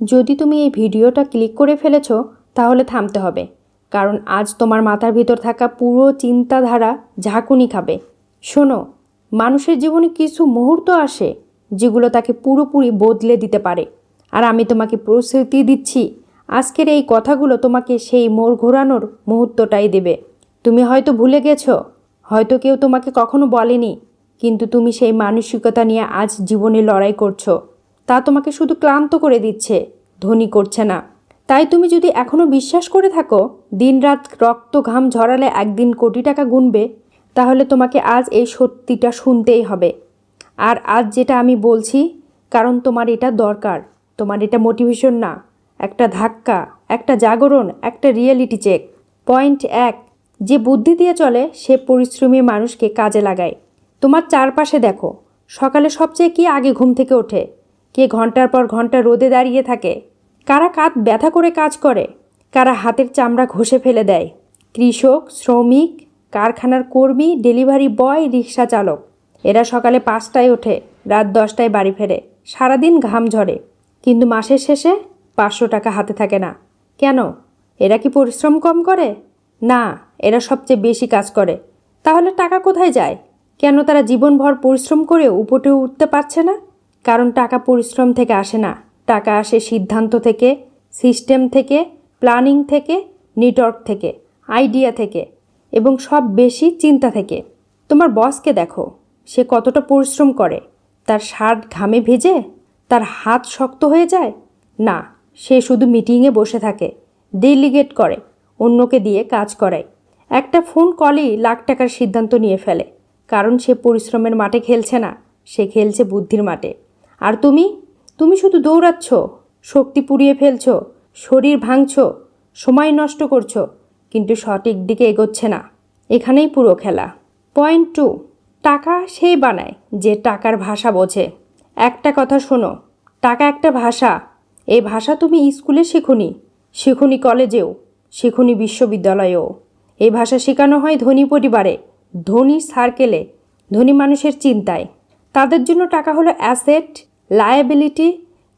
যদি তুমি এই ভিডিওটা ক্লিক করে ফেলেছো, তাহলে থামতে হবে। কারণ আজ তোমার মাথার ভিতর থাকা পুরো চিন্তাধারা ঝাঁকুনি খাবে। শোনো, মানুষের জীবনে কিছু মুহূর্ত আসে যেগুলো তাকে পুরোপুরি বদলে দিতে পারে। আর আমি তোমাকে প্রস্তুতি দিচ্ছি, আজকের এই কথাগুলো তোমাকে সেই মোড় ঘোরানোর মুহূর্তটাই দেবে। তুমি হয়তো ভুলে গেছো, হয়তো কেউ তোমাকে কখনো বলেনি, কিন্তু তুমি সেই মানসিকতা নিয়ে আজ জীবনে লড়াই করছ। তা তোমাকে শুধু ক্লান্ত করে দিচ্ছে, ধনী করছে না। তাই তুমি যদি এখনও বিশ্বাস করে থাকো, দিনরাত রক্ত ঘাম ঝরালে একদিন কোটি টাকা গুনবে, তাহলে তোমাকে আজ এই সত্যিটা শুনতেই হবে। আর আজ যেটা আমি বলছি, কারণ তোমার এটা দরকার, তোমার এটা মোটিভেশন না, একটা ধাক্কা, একটা জাগরণ, একটা রিয়েলিটি চেক পয়েন্ট এক, যে বুদ্ধি দিয়ে চলে, সে পরিশ্রমী মানুষকে কাজে লাগায়। তোমার চারপাশে দেখো, সকালে সবচেয়ে কি আগে ঘুম থেকে ওঠে? কে ঘণ্টার পর ঘণ্টা রোদে দাঁড়িয়ে থাকে? কারা কাত ব্যথা করে কাজ করে? কারা হাতের চামড়া ঘষে ফেলে দেয়? কৃষক, শ্রমিক, কারখানার কর্মী, ডেলিভারি বয়, রিক্সা চালক। এরা সকালে পাঁচটায় ওঠে, রাত দশটায় বাড়ি ফেরে। সারাদিন ঘাম ঝরে। কিন্তু মাসের শেষে পাঁচশো টাকা হাতে থাকে না। কেন? এরা কি পরিশ্রম কম করে? না, এরা সবচেয়ে বেশি কাজ করে। তাহলে টাকা কোথায় যায়? কেন তারা জীবনভর পরিশ্রম করেও উপটে উঠতে পারছে না? কারণ টাকা পরিশ্রম থেকে আসে না। টাকা আসে সিদ্ধান্ত থেকে, সিস্টেম থেকে, প্ল্যানিং থেকে, নেটওয়ার্ক থেকে, আইডিয়া থেকে এবং সব বেশি চিন্তা থেকে। তোমার বসকে দেখো, সে কতটা পরিশ্রম করে। তার শার্ট ঘামে ভেজে? তার হাত শক্ত হয়ে যায়? না, সে শুধু মিটিংয়ে বসে থাকে, ডেলিগেট করে, অন্যকে দিয়ে কাজ করায়। একটা ফোন কলই লাখ টাকার সিদ্ধান্ত নিয়ে ফেলে, কারণ সে পরিশ্রমের মাঠে খেলছে না, সে খেলছে বুদ্ধির মাঠে। আর তুমি? তুমি শুধু দৌড়াচ্ছ, শক্তি পুড়িয়ে ফেলছো, শরীর ভাঙছো, সময় নষ্ট করছ, কিন্তু সঠিক দিকে এগোচ্ছে না। এখানেই পুরো খেলা। পয়েন্ট টু, টাকা সেই বানায় যে টাকার ভাষা বোঝে। একটা কথা শোনো, টাকা একটা ভাষা। এই ভাষা তুমি স্কুলে শেখুনি শেখুনি কলেজেও, শেখুনি বিশ্ববিদ্যালয়েও। এই ভাষা শেখানো হয় ধনী পরিবারে, ধনী সার্কেলে ধনী মানুষের চিন্তায়। তাদের জন্য টাকা হলো asset liability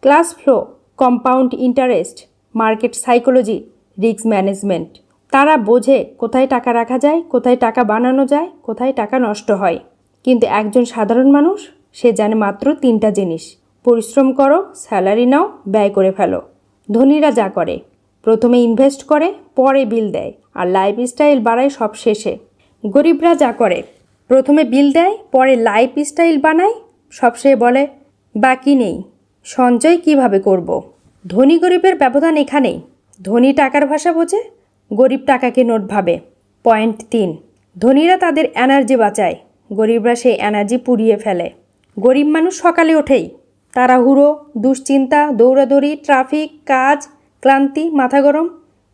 cash flow compound interest market psychology risk management তারা বোঝে কোথায় টাকা রাখা যায়, কোথায় টাকা বানানো যায়, কোথায় টাকা নষ্ট হয়। কিন্তু একজন সাধারণ মানুষ, সে জানে মাত্র তিনটা জিনিস। পরিশ্রম করো, স্যালারি নাও, ব্যয় করে ফেলো। ধনীরা যা করে, প্রথমে ইনভেস্ট করে, পরে বিল দেয়, আর লাইফ স্টাইল বাড়ায় সব শেষে গরিবরা যা করে, প্রথমে বিল দেয়, পরে লাইফ স্টাইল বানায়, সবশেষে বলে বাকি নেই। সঞ্চয় কীভাবে করব। ধনী গরিবের ব্যবধান এখানেই। ধনী টাকার ভাষা বোঝে, গরিব টাকাকে নোট ভাবে। পয়েন্ট তিন, ধনীরা তাদের এনার্জি বাঁচায়। গরিবরা সেই এনার্জি পুড়িয়ে ফেলে। গরিব মানুষ সকালে ওঠেই। তাড়াহুড়ো, দুশ্চিন্তা, দৌড়াদৌড়ি, ট্রাফিক, কাজ, ক্লান্তি, মাথা গরম,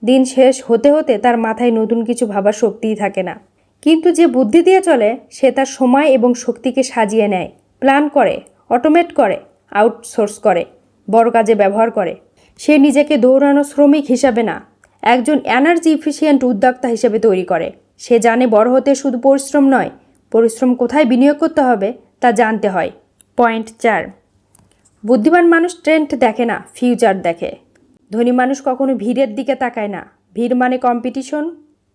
দিন শেষ হতে হতে তার মাথায় নতুন কিছু ভাবার শক্তিই থাকে না। কিন্তু যে বুদ্ধি দিয়ে চলে, সে তার সময় এবং শক্তিকে সাজিয়ে নেয়, প্ল্যান করে। অটোমেট করে, আউটসোর্স করে, বড় কাজে ব্যবহার করে। সে নিজেকে দৌড়ানো শ্রমিক হিসাবে না, একজন এনার্জি ইফিসিয়েন্ট উদ্যোক্তা হিসেবে তৈরি করে। সে জানে বড় হতে শুধু পরিশ্রম নয়, পরিশ্রম কোথায় বিনিয়োগ করতে হবে তা জানতে হয়। পয়েন্ট চার, বুদ্ধিমান মানুষ ট্রেন্ড দেখে না, ফিউচার দেখে। ধনী মানুষ কখনো ভিড়ের দিকে তাকায় না। ভিড় মানে কম্পিটিশন,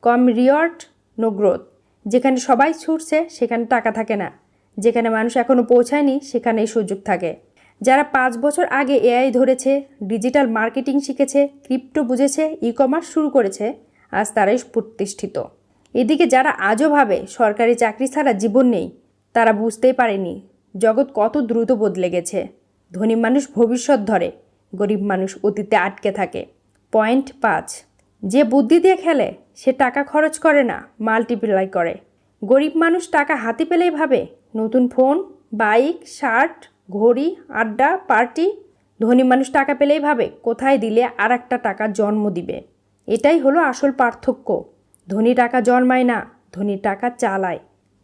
কম রিওয়ার্ড, নো গ্রোথ। যেখানে সবাই ছুটছে, সেখানে টাকা থাকে না। যেখানে মানুষ এখনও পৌঁছায়নি, সেখানেই সুযোগ থাকে। যারা পাঁচ বছর আগে এআই ধরেছে, ডিজিটাল মার্কেটিং শিখেছে, ক্রিপ্টো বুঝেছে ই কমার্স শুরু করেছে, আজ তারাই প্রতিষ্ঠিত। এদিকে যারা আজও ভাবে সরকারি চাকরি ছাড়া জীবন নেই, তারা বুঝতেই পারেনি জগৎ কত দ্রুত বদলে গেছে। ধনী মানুষ ভবিষ্যৎ ধরে, গরিব মানুষ অতীতে আটকে থাকে। পয়েন্ট পাঁচ, যে বুদ্ধি দিয়ে খেলে, সে টাকা খরচ করে না, মাল্টিপ্লাই করে। গরিব মানুষ টাকা হাতে পেলেই ভাবে নতুন ফোন, বাইক, শার্ট, ঘড়ি, আড্ডা, পার্টি। ধনী মানুষ টাকা পেলেই ভাবে, কোথায় দিলে আর একটা টাকা জন্ম দিবে? এটাই হলো আসল পার্থক্য। ধনী টাকা জন্মায় না ধনী টাকা চালায়।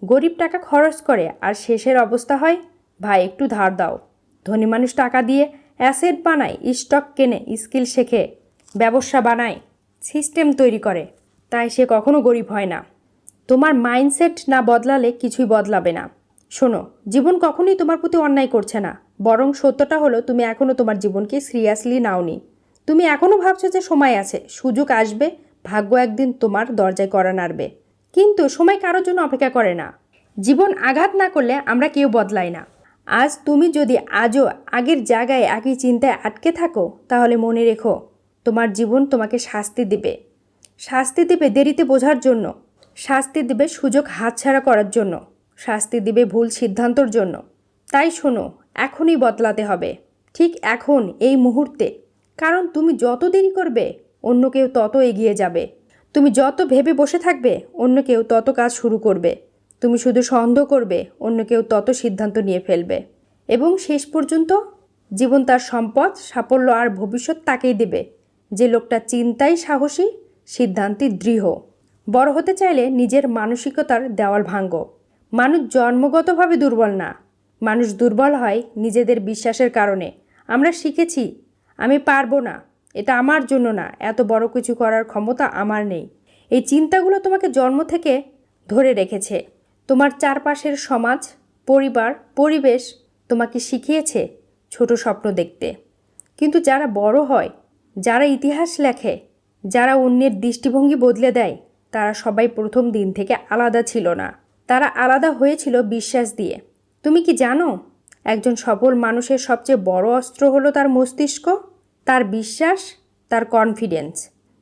গরিব টাকা খরচ করে, আর শেষের অবস্থা হয়, ভাই, একটু ধার দাও। ধনী মানুষ টাকা দিয়ে অ্যাসেট বানায়, স্টক কেনে, স্কিল শেখে, ব্যবসা বানায়, সিস্টেম তৈরি করে। তাই সে কখনো গরিব হয় না। তোমার মাইন্ডসেট না বদলালে কিছুই বদলাবে না। শোনো, জীবন কখনোই তোমার প্রতি অন্যায় করছে না। বরং সত্যটা হলো, তুমি এখনও তোমার জীবনকে সিরিয়াসলি নাওনি। তুমি এখনও ভাবছ যে সময় আছে, সুযোগ আসবে, ভাগ্য একদিন তোমার দরজায় করা নাড়বে। কিন্তু সময় কারোর জন্য অপেক্ষা করে না। জীবন আঘাত না করলে আমরা কেউ বদলাই না। আজ তুমি যদি আজও আগের জায়গায় একই চিন্তায় আটকে থাকো, তাহলে মনে রেখো, তোমার জীবন তোমাকে শাস্তি দিবে। শাস্তি দেবে দেরিতে বোঝার জন্য, শাস্তি দেবে সুযোগ হাতছাড়া করার জন্য। শাস্তি দিবে ভুল সিদ্ধান্তর জন্য। তাই শোনো, এখনই বদলাতে হবে। ঠিক এখন, এই মুহূর্তে। কারণ তুমি যত দেরি করবে, অন্য কেউ তত এগিয়ে যাবে। তুমি যত ভেবে বসে থাকবে, অন্য কেউ তত কাজ শুরু করবে। তুমি শুধু সন্দেহ করবে, অন্য কেউ তত সিদ্ধান্ত নিয়ে ফেলবে। এবং শেষ পর্যন্ত, জীবন তার সম্পদ, সাফল্য আর ভবিষ্যৎ তাকেই দেবে। যে লোকটা চিন্তাই সাহসী, সিদ্ধান্তে দৃঢ়। বড় হতে চাইলে নিজের মানসিকতার দেওয়াল ভাঙ্গ মানুষ জন্মগতভাবে দুর্বল না। মানুষ দুর্বল হয় নিজেদের বিশ্বাসের কারণে। আমরা শিখেছি, আমি পারব না, এটা আমার জন্য না, এত বড় কিছু করার ক্ষমতা আমার নেই। এই চিন্তাগুলো তোমাকে জন্ম থেকে ধরে রেখেছে। তোমার চারপাশের সমাজ, পরিবার, পরিবেশ তোমাকে শিখিয়েছে ছোট স্বপ্ন দেখতে। কিন্তু যারা বড় হয়, যারা ইতিহাস লেখে, যারা অন্যের দৃষ্টিভঙ্গি বদলে দেয়, তারা সবাই প্রথম দিন থেকে আলাদা ছিল না। তারা আলাদা হয়েছিল বিশ্বাস দিয়ে। তুমি কি জানো, একজন সফল মানুষের সবচেয়ে বড় অস্ত্র হলো তার মস্তিষ্ক, তার বিশ্বাস, তার কনফিডেন্স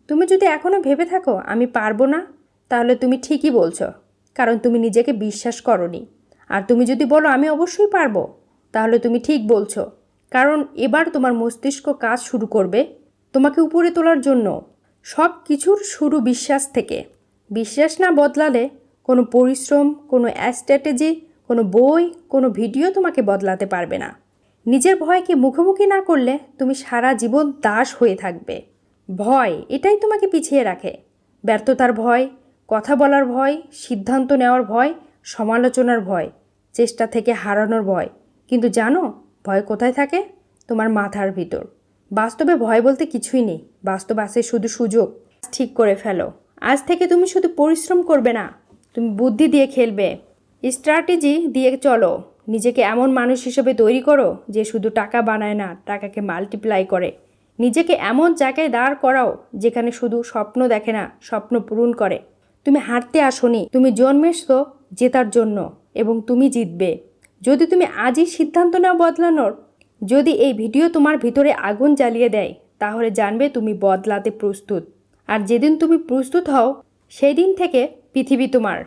তুমি যদি এখনও ভেবে থাকো, আমি পারব না, তাহলে তুমি ঠিকই বলছো, কারণ তুমি নিজেকে বিশ্বাস করনি। আর তুমি যদি বলো, আমি অবশ্যই পারব, তাহলে তুমি ঠিক বলছো, কারণ এবার তোমার মস্তিষ্ক কাজ শুরু করবে তোমাকে উপরে তোলার জন্য। সব কিছুর শুরু বিশ্বাস থেকে। বিশ্বাস না বদলালে কোনো পরিশ্রম, কোনো স্ট্র্যাটেজি কোনো বই, কোনো ভিডিও তোমাকে বদলাতে পারবে না। নিজের ভয়কে মুখোমুখি না করলে তুমি সারা জীবন দাস হয়ে থাকবে। ভয়, এটাই তোমাকে পিছিয়ে রাখে। ব্যর্থতার ভয়, কথা বলার ভয়, সিদ্ধান্ত নেওয়ার ভয়, সমালোচনার ভয়, চেষ্টা থেকে হারানোর ভয়। কিন্তু জানো, ভয় কোথায় থাকে? তোমার মাথার ভিতর। বাস্তবে ভয় বলতে কিছুই নেই। বাস্তব আছে শুধু সুযোগ। ঠিক করে ফেলো। আজ থেকে তুমি শুধু পরিশ্রম করবে না। তুমি বুদ্ধি দিয়ে খেলবে। স্ট্র্যাটেজি দিয়ে চলো। নিজেকে এমন মানুষ হিসেবে তৈরি করো যে শুধু টাকা বানায় না, টাকাকে মাল্টিপ্লাই করে। নিজেকে এমন জায়গায় দাঁড় করাও যেখানে শুধু স্বপ্ন দেখে না, স্বপ্ন পূরণ করে। তুমি হারতে আসনি, তুমি জন্মেছো জেতার জন্য এবং তুমি জিতবে। যদি তুমি আজই সিদ্ধান্ত নাও বদলানোর, যদি এই ভিডিও তোমার ভিতরে আগুন জ্বালিয়ে দেয়, তাহলে জানবে তুমি বদলাতে প্রস্তুত। আর যেদিন তুমি প্রস্তুত হও সেই দিন থেকে পৃথিবী তোমার।